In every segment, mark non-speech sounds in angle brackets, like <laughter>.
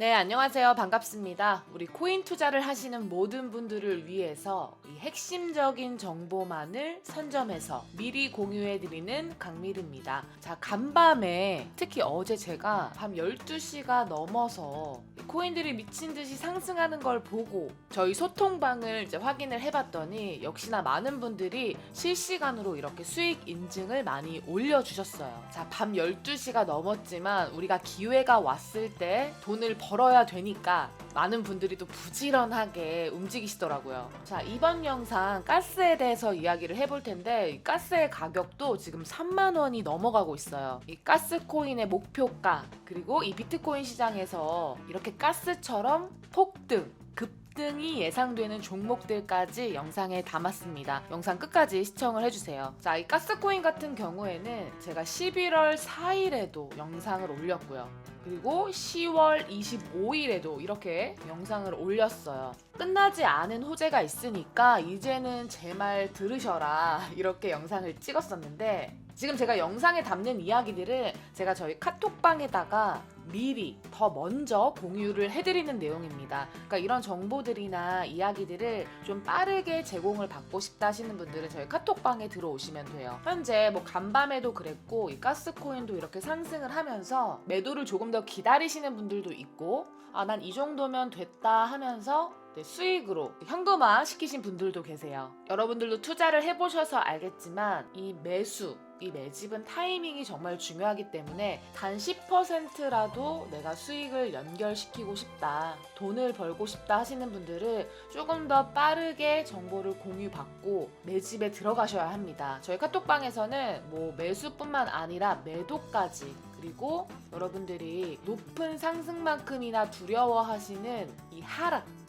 네, 안녕하세요. 반갑습니다. 우리 코인 투자를 하시는 모든 분들을 위해서 이 핵심적인 정보만을 선점해서 미리 공유해드리는 강미르입니다. 자, 간밤에 특히 어제 제가 밤 12시가 넘어서 이 코인들이 미친 듯이 상승하는 걸 보고 저희 소통방을 이제 확인을 해봤더니 역시나 많은 분들이 실시간으로 이렇게 수익 인증을 많이 올려주셨어요. 자, 밤 12시가 넘었지만 우리가 기회가 왔을 때 돈을 벌 어야 되니까 많은 분들이 또 부지런하게 움직이시더라고요. 자, 이번 영상 가스에 대해서 이야기를 해볼 텐데, 이 가스의 가격도 지금 3만 원이 넘어가고 있어요. 이 가스 코인의 목표가, 그리고 이 비트코인 시장에서 이렇게 가스처럼 폭등, 급등이 예상되는 종목들까지 영상에 담았습니다. 영상 끝까지 시청을 해주세요. 자, 이 가스코인 같은 경우에는 제가 11월 4일에도 영상을 올렸고요. 그리고 10월 25일에도 이렇게 영상을 올렸어요. 끝나지 않은 호재가 있으니까 이제는 제 말 들으셔라 이렇게 영상을 찍었었는데 지금 제가 영상에 담는 이야기들을 제가 저희 카톡방에다가 미리 더 먼저 공유를 해드리는 내용입니다. 그러니까 이런 정보들이나 이야기들을 좀 빠르게 제공을 받고 싶다 하시는 분들은 저희 카톡방에 들어오시면 돼요. 현재 뭐 간밤에도 그랬고 이 가스코인도 이렇게 상승을 하면서 매도를 조금 더 기다리시는 분들도 있고 아 난 이 정도면 됐다 하면서 네, 수익으로 현금화 시키신 분들도 계세요. 여러분들도 투자를 해보셔서 알겠지만 이 매수 이 매집은 타이밍이 정말 중요하기 때문에 단 10%라도 내가 수익을 연결시키고 싶다, 돈을 벌고 싶다 하시는 분들은 조금 더 빠르게 정보를 공유받고 매집에 들어가셔야 합니다. 저희 카톡방에서는 뭐 매수뿐만 아니라 매도까지 그리고 여러분들이 높은 상승만큼이나 두려워하시는 이 하락 이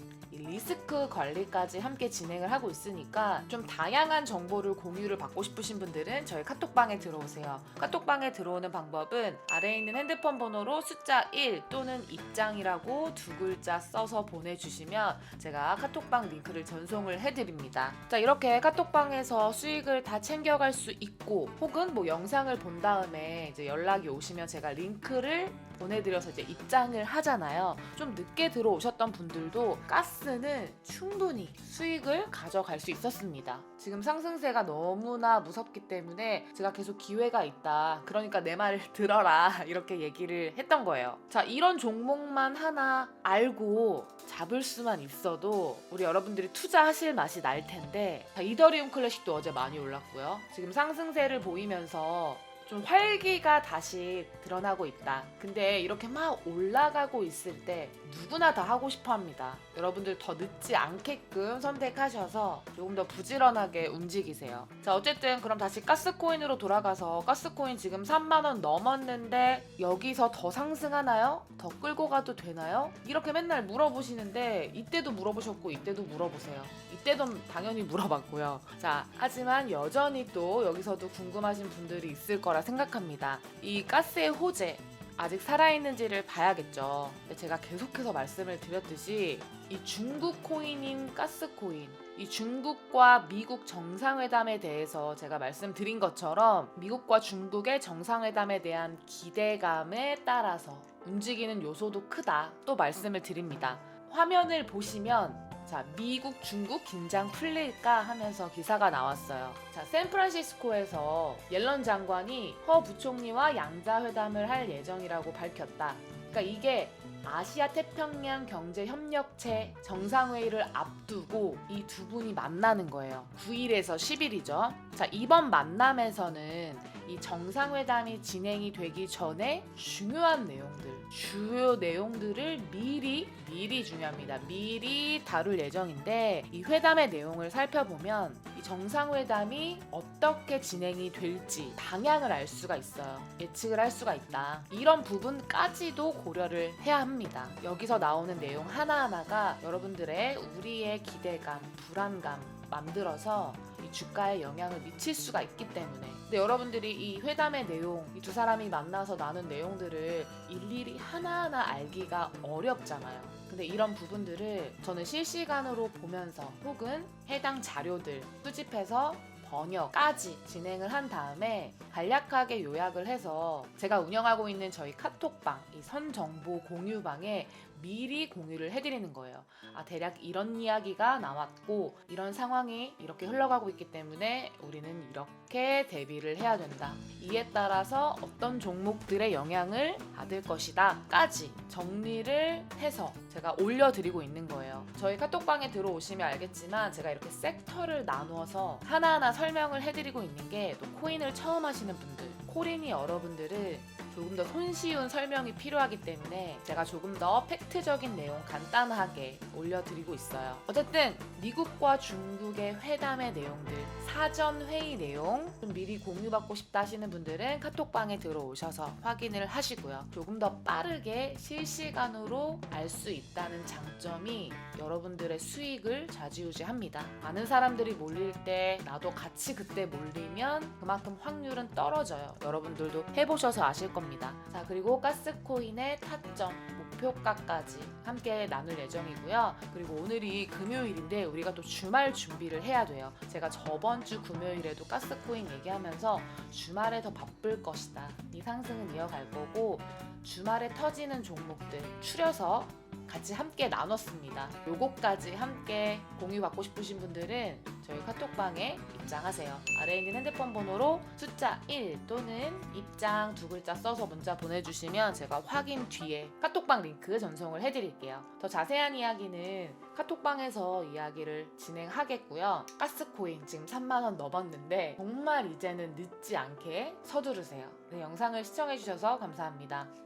리스크 관리까지 함께 진행을 하고 있으니까 좀 다양한 정보를 공유를 받고 싶으신 분들은 저희 카톡방에 들어오세요. 카톡방에 들어오는 방법은 아래에 있는 핸드폰 번호로 숫자 1 또는 입장이라고 두 글자 써서 보내주시면 제가 카톡방 링크를 전송을 해드립니다. 자 이렇게 카톡방에서 수익을 다 챙겨갈 수 있고 혹은 뭐 영상을 본 다음에 이제 연락이 오시면 제가 링크를 보내드려서 이제 입장을 하잖아요. 좀 늦게 들어오셨던 분들도 가스는 충분히 수익을 가져갈 수 있었습니다. 지금 상승세가 너무나 무섭기 때문에 제가 계속 기회가 있다. 그러니까 내 말을 <laughs> 들어라. 이렇게 얘기를 했던 거예요. 자, 이런 종목만 하나 알고 잡을 수만 있어도 우리 여러분들이 투자하실 맛이 날 텐데 자, 이더리움 클래식도 어제 많이 올랐고요. 지금 상승세를 보이면서 좀 활기가 다시 드러나고 있다. 근데 이렇게 막 올라가고 있을 때 누구나 다 하고 싶어 합니다. 여러분들 더 늦지 않게끔 선택하셔서 조금 더 부지런하게 움직이세요. 자, 어쨌든 그럼 다시 가스코인으로 돌아가서 가스코인 지금 3만원 넘었는데 여기서 더 상승하나요? 더 끌고 가도 되나요? 이렇게 맨날 물어보시는데 이때도 물어보셨고 이때도 물어보세요. 이때도 당연히 물어봤고요. 자, 하지만 여전히 또 여기서도 궁금하신 분들이 있을 거라 생각합니다. 이 가스의 호재 아직 살아있는지를 봐야겠죠. 근데 제가 계속해서 말씀을 드렸듯이 이 중국 코인인 가스 코인, 이 중국과 미국 정상회담에 대해서 제가 말씀드린 것처럼 미국과 중국의 정상회담에 대한 기대감에 따라서 움직이는 요소도 크다. 또 말씀을 드립니다. 화면을 보시면 자, 미국, 중국 긴장 풀릴까 하면서 기사가 나왔어요. 자, 샌프란시스코에서 옐런 장관이 허 부총리와 양자 회담을 할 예정이라고 밝혔다. 그러니까 이게 아시아 태평양 경제 협력체 정상회의를 앞두고 이 두 분이 만나는 거예요. 9일에서 10일이죠. 자, 이번 만남에서는 이 정상회담이 진행이 되기 전에 중요한 내용들, 주요 내용들을 미리, 미리 중요합니다. 미리 다룰 예정인데 이 회담의 내용을 살펴보면 이 정상회담이 어떻게 진행이 될지 방향을 알 수가 있어요. 예측을 할 수가 있다. 이런 부분까지도 고려를 해야 합니다. 여기서 나오는 내용 하나하나가 여러분들의 우리의 기대감, 불안감 만들어서 이 주가에 영향을 미칠 수가 있기 때문에. 근데 여러분들이 이 회담의 내용 이 두 사람이 만나서 나눈 내용들을 일일이 하나하나 알기가 어렵잖아요. 근데 이런 부분들을 저는 실시간으로 보면서 혹은 해당 자료들 수집해서 번역까지 진행을 한 다음에 간략하게 요약을 해서 제가 운영하고 있는 저희 카톡방, 이 선정보 공유방에 미리 공유를 해드리는 거예요. 아, 대략 이런 이야기가 나왔고 이런 상황이 이렇게 흘러가고 있기 때문에 우리는 이렇게 대비를 해야 된다. 이에 따라서 어떤 종목들의 영향을 받을 것이다 까지 정리를 해서 제가 올려드리고 있는 거예요. 저희 카톡방에 들어오시면 알겠지만 제가 이렇게 섹터를 나누어서 하나하나 설명을 해드리고 있는 게 또 코인을 처음 하시는 분들, 코린이 여러분들은 조금 더 손쉬운 설명이 필요하기 때문에 제가 조금 더 팩트적인 내용 간단하게 올려드리고 있어요. 어쨌든 미국과 중국의 회담의 내용들, 사전 회의 내용 좀 미리 공유받고 싶다 하시는 분들은 카톡방에 들어오셔서 확인을 하시고요. 조금 더 빠르게 실시간으로 알 수 있다는 장점이 여러분들의 수익을 좌지우지합니다. 많은 사람들이 몰릴 때 나도 같이 그때 몰리면 그만큼 확률은 떨어져요. 여러분들도 해보셔서 아실 겁니다. 자 그리고 가스코인의 타점 목표가까지 함께 나눌 예정이고요. 그리고 오늘이 금요일인데 우리가 또 주말 준비를 해야 돼요. 제가 저번 주 금요일에도 가스코인 얘기하면서 주말에 더 바쁠 것이다. 이 상승은 이어갈 거고 주말에 터지는 종목들 추려서 같이 함께 나눴습니다. 요거까지 함께 공유받고 싶으신 분들은 저희 카톡방에 입장하세요. 아래에 있는 핸드폰 번호로 숫자 1 또는 입장 두 글자 써서 문자 보내주시면 제가 확인 뒤에 카톡방 링크 전송을 해드릴게요. 더 자세한 이야기는 카톡방에서 이야기를 진행하겠고요. 가스코인 지금 3만원 넘었는데 정말 이제는 늦지 않게 서두르세요. 네, 영상을 시청해주셔서 감사합니다.